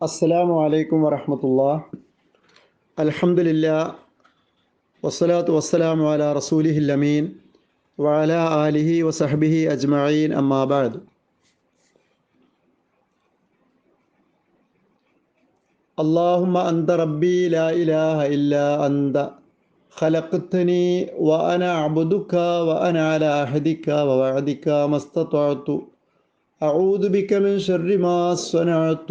അസ്സലാമു അലൈക്കും വറഹമത്തുള്ള അൽഹംദുലില്ലാ വസ്സലാത്തു വസ്സലാമു അല റസൂലിഹിൽ അമീൻ വഅല ആലിഹി വസഹബിഹി അജ്മഈൻ അമ്മാബാദ് اللهم أنت ربي لا إله إلا أنت خلقتني وأنا أعبدك وأنا على عهدك ووعدك ما استطعت أعوذ بك من شر ما صنعت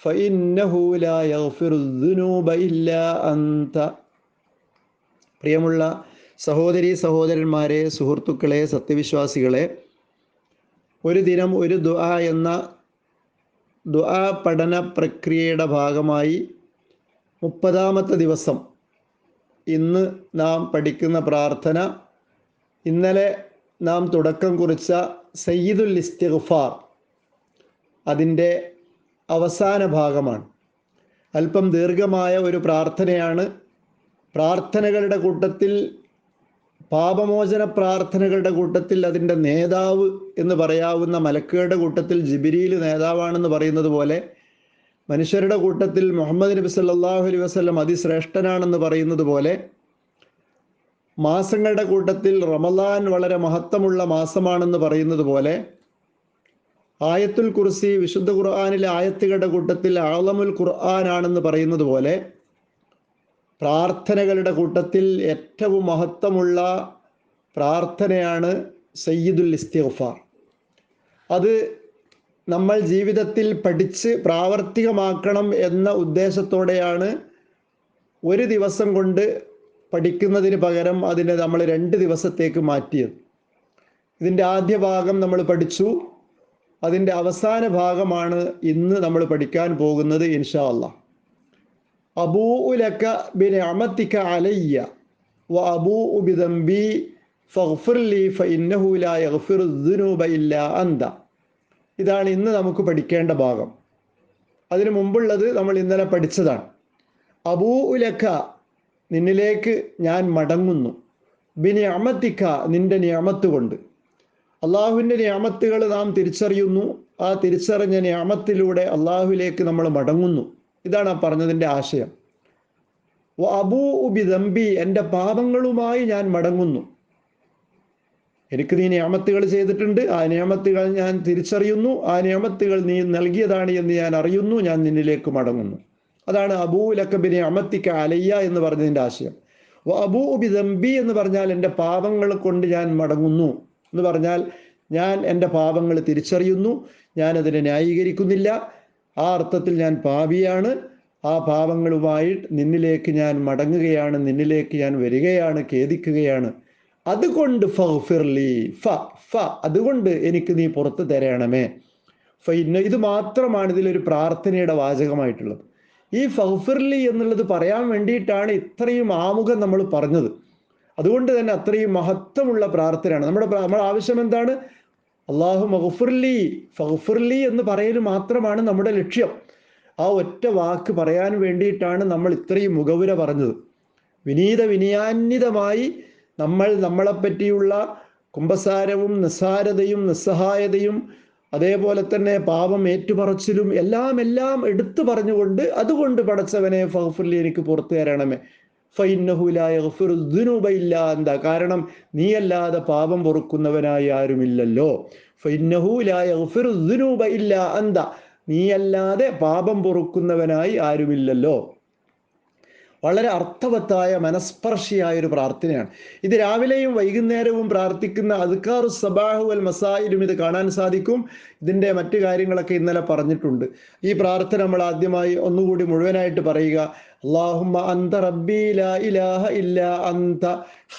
ഫഇന്നഹു ലാ യഗ്ഫിറു ദുനൂബ ഇല്ലാ അന്ത പ്രിയമുള്ള സഹോദരി സഹോദരന്മാരെ സുഹൃത്തുക്കളെ സത്യവിശ്വാസികളെ ഒരു ദിനം ഒരു ദുആ എന്ന ദുആ പഠന പ്രക്രിയയുടെ ഭാഗമായി മുപ്പതാമത്തെ ദിവസം ഇന്ന് നാം പഠിക്കുന്ന പ്രാർത്ഥന ഇന്നലെ നാം തുടക്കം കുറിച്ച സയ്യിദുൽ ഇസ്തിഗ്ഫാർ അതിന്റെ അവസാന ഭാഗമാണ്. അല്പം ദീർഘമായ ഒരു പ്രാർത്ഥനയാണ്. പ്രാർത്ഥനകളുടെ കൂട്ടത്തിൽ പാപമോചന പ്രാർത്ഥനകളുടെ കൂട്ടത്തിൽ അതിന്റെ നേതാവ് എന്ന് പറയാവുന്ന മലക്കുകളുടെ കൂട്ടത്തിൽ ജിബിരിയിൽ നേതാവാണെന്ന് പറയുന്നത് പോലെ മനുഷ്യരുടെ കൂട്ടത്തിൽ മുഹമ്മദ് നബി സല്ലാഹു അലൈ വസ്ലം അതിശ്രേഷ്ഠനാണെന്ന് പറയുന്നത് പോലെ മാസങ്ങളുടെ കൂട്ടത്തിൽ റമദാൻ വളരെ മഹത്വമുള്ള മാസമാണെന്ന് പറയുന്നത് പോലെ ആയത്തുൽ കുർസി വിശുദ്ധ ഖുർആാനിലെ ആയത്തുകളുടെ കൂട്ടത്തിൽ ആളമുൽ ഖുർആാനാണെന്ന് പറയുന്നത് പോലെ പ്രാർത്ഥനകളുടെ കൂട്ടത്തിൽ ഏറ്റവും മഹത്വമുള്ള പ്രാർത്ഥനയാണ് സയ്യിദുൽ ഇസ്തിഗ്ഫാർ. അത് നമ്മൾ ജീവിതത്തിൽ പഠിച്ച് പ്രാവർത്തികമാക്കണം എന്ന ഉദ്ദേശത്തോടെയാണ് ഒരു ദിവസം കൊണ്ട് പഠിക്കുന്നതിന് പകരം അതിനെ നമ്മൾ രണ്ട് ദിവസത്തേക്ക് മാറ്റിയത്. ഇതിന്റെ ആദ്യ ഭാഗം നമ്മൾ പഠിച്ചു. അതിന്റെ അവസാന ഭാഗമാണ് ഇന്ന് നമ്മൾ പഠിക്കാൻ പോകുന്നത് ഇൻഷാ അള്ളാഹ് അബൂഉലക ബിനഅമതിക അലയ്യ വ ബിദംബി ഫഗ്ഫിർ ലി ഫഇന്നഹു ലാ യഗ്ഫിറു അന്ത. ഇതാണ് ഇന്ന് നമുക്ക് പഠിക്കേണ്ട ഭാഗം. അതിനു മുമ്പുള്ളത് നമ്മൾ ഇന്നലെ പഠിച്ചതാണ്. അബൂ ഉലക്ക നിന്നിലേക്ക് ഞാൻ മടങ്ങുന്നു. ബിനിഅമതിക നിന്റെ നിയമത്ത് കൊണ്ട്. അള്ളാഹുവിന്റെ ന്യാമത്തുകൾ നാം തിരിച്ചറിയുന്നു. ആ തിരിച്ചറിഞ്ഞ ന്യാമത്തിലൂടെ അള്ളാഹുവിലേക്ക് നമ്മൾ മടങ്ങുന്നു. ഇതാണ് ആ പറഞ്ഞതിന്റെ ആശയം. അബൂ ഉബി ദമ്പി എന്റെ പാപങ്ങളുമായി ഞാൻ മടങ്ങുന്നു. എനിക്ക് നീ നിയമത്തുകൾ ചെയ്തിട്ടുണ്ട്. ആ നിയമത്തുകൾ ഞാൻ തിരിച്ചറിയുന്നു. ആ നിയമത്തുകൾ നീ നൽകിയതാണ് എന്ന് ഞാൻ അറിയുന്നു. ഞാൻ നിന്നിലേക്ക് മടങ്ങുന്നു. അതാണ് അബൂ ലക്കബിനെ അമത്തിക്ക അലയ്യ എന്ന് പറഞ്ഞതിന്റെ ആശയം. അബൂ ഉബിദമ്പി എന്ന് പറഞ്ഞാൽ എന്റെ പാപങ്ങൾ കൊണ്ട് ഞാൻ മടങ്ങുന്നു. എന്ന് പറഞ്ഞാൽ ഞാൻ എന്റെ പാപങ്ങൾ തിരിച്ചറിയുന്നു ഞാൻ അതിനെ ന്യായീകരിക്കുന്നില്ല. ആ അർത്ഥത്തിൽ ഞാൻ പാപിയാണ്. ആ പാപങ്ങളുമായി നിന്നിലേക്ക് ഞാൻ മടങ്ങുകയാണ് നിന്നിലേക്ക് ഞാൻ വരികയാണ് ഖേദിക്കുകയാണ്. അതുകൊണ്ട് ഫിർലി ഫ ഫ അതുകൊണ്ട് എനിക്ക് നീ പുറത്തു തരണമേ. ഫൈന ഇത് മാത്രമാണ് ഇതിലൊരു പ്രാർത്ഥനയുടെ വാചകമായിട്ടുള്ളത്. ഈ ഫഹ്ഫിർലി എന്നുള്ളത് പറയാൻ വേണ്ടിയിട്ടാണ് ഇത്രയും ആമുഖം നമ്മൾ പറഞ്ഞത്. അതുകൊണ്ട് തന്നെ അത്രയും മഹത്വമുള്ള പ്രാർത്ഥനയാണ്. നമ്മുടെ നമ്മുടെ ആവശ്യം എന്താണ്? അള്ളാഹു മഹഫുർലി ഫഹുഫുർലി എന്ന് പറയൽ മാത്രമാണ് നമ്മുടെ ലക്ഷ്യം. ആ ഒറ്റ വാക്ക് പറയാൻ വേണ്ടിയിട്ടാണ് നമ്മൾ ഇത്രയും മുഖവുര പറഞ്ഞത്. വിനീത വിനയാന്വിതമായി നമ്മൾ നമ്മളെപ്പറ്റിയുള്ള കുംഭസാരവും നിസ്സാരതയും നിസ്സഹായതയും അതേപോലെ തന്നെ പാപം ഏറ്റുപറച്ചിലും എല്ലാം എല്ലാം എടുത്തു പറഞ്ഞുകൊണ്ട് അതുകൊണ്ട് പടച്ചവനെ ഫഹഫുല്ലി എനിക്ക് പുറത്തു തരണമേ എന്താ കാരണം നീയല്ലാതെ പാപം പൊറുക്കുന്നവനായി ആരുമില്ലല്ലോ. എന്താ നീയല്ലാതെ പാപം പൊറുക്കുന്നവനായി ആരുമില്ലല്ലോ. വളരെ അർത്ഥവത്തായ മനസ്പർശിയായ ഒരു പ്രാർത്ഥനയാണ്. ഇത് രാവിലെയും വൈകുന്നേരവും പ്രാർത്ഥിക്കുന്ന അദ്ക്കാറു സബാഹു അൽ മസായിലും ഇത് കാണാൻ സാധിക്കും. ഇതിന്റെ മറ്റു കാര്യങ്ങളൊക്കെ ഇന്നലെ പറഞ്ഞിട്ടുണ്ട്. ഈ പ്രാർത്ഥന നമ്മൾ ആദ്യമായി ഒന്നുകൂടി മുഴുവനായിട്ട് പറയുക. അള്ളാഹുമ്മ അന്ത റബ്ബി ലാ ഇലാഹ ഇല്ല അന്ത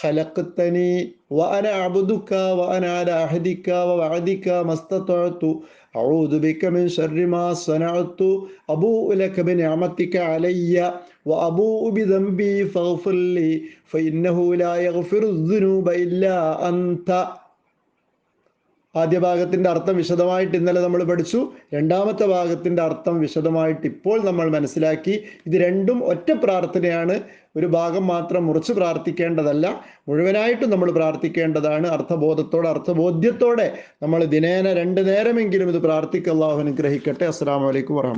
ഖലഖ്തനി وأنا أعبدك وأنا على عهدك ووعدك ما استطعت أعوذ بك من شر ما صنعت أبوء لك بنعمتك علي وأبوء بذنبي فاغفر لي فإنه لا يغفر الذنوب إلا أنت ആദ്യ ഭാഗത്തിന്റെ അർത്ഥം വിശദമായിട്ട് ഇന്നലെ നമ്മൾ പഠിച്ചു രണ്ടാമത്തെ ഭാഗത്തിന്റെ അർത്ഥം വിശദമായിട്ട് ഇപ്പോൾ നമ്മൾ മനസ്സിലാക്കി ഇത് രണ്ടും ഒറ്റ പ്രാർത്ഥനയാണ് ഒരു ഭാഗം മാത്രം മുറിച്ച് പ്രാർത്ഥിക്കേണ്ടതല്ല. മുഴുവനായിട്ടും നമ്മൾ പ്രാർത്ഥിക്കേണ്ടതാണ്. അർത്ഥബോധത്തോടെ അർത്ഥബോധ്യത്തോടെ നമ്മൾ ദിനേന രണ്ട് നേരമെങ്കിലും ഇത് പ്രാർത്ഥിക്കുക അള്ളാഹു അനുഗ്രഹിക്കട്ടെ. അസ്സാം വലൈക്കും വറഹമ